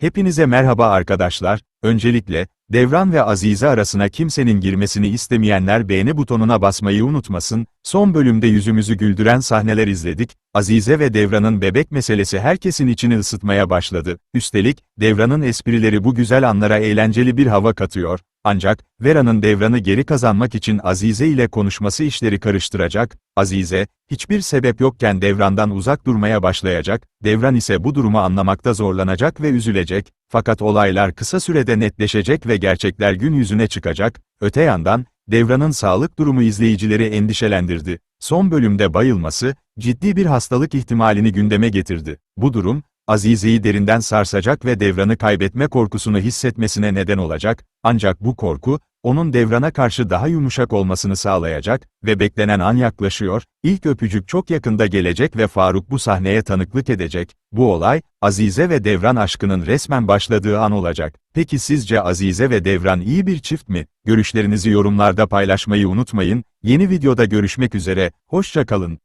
Hepinize merhaba arkadaşlar. Öncelikle, Devran ve Azize arasına kimsenin girmesini istemeyenler beğeni butonuna basmayı unutmasın. Son bölümde yüzümüzü güldüren sahneler izledik. Azize ve Devran'ın bebek meselesi herkesin içini ısıtmaya başladı. Üstelik, Devran'ın esprileri bu güzel anlara eğlenceli bir hava katıyor. Ancak, Vera'nın Devran'ı geri kazanmak için Azize ile konuşması işleri karıştıracak. Azize, hiçbir sebep yokken Devran'dan uzak durmaya başlayacak, Devran ise bu durumu anlamakta zorlanacak ve üzülecek. Fakat olaylar kısa sürede netleşecek ve gerçekler gün yüzüne çıkacak. Öte yandan, Devran'ın sağlık durumu izleyicileri endişelendirdi. Son bölümde bayılması, ciddi bir hastalık ihtimalini gündeme getirdi. Bu durum, Azize'yi derinden sarsacak ve Devran'ı kaybetme korkusunu hissetmesine neden olacak, ancak bu korku, onun Devran'a karşı daha yumuşak olmasını sağlayacak ve beklenen an yaklaşıyor, ilk öpücük çok yakında gelecek ve Faruk bu sahneye tanıklık edecek. Bu olay, Azize ve Devran aşkının resmen başladığı an olacak. Peki sizce Azize ve Devran iyi bir çift mi? Görüşlerinizi yorumlarda paylaşmayı unutmayın, yeni videoda görüşmek üzere, hoşça kalın.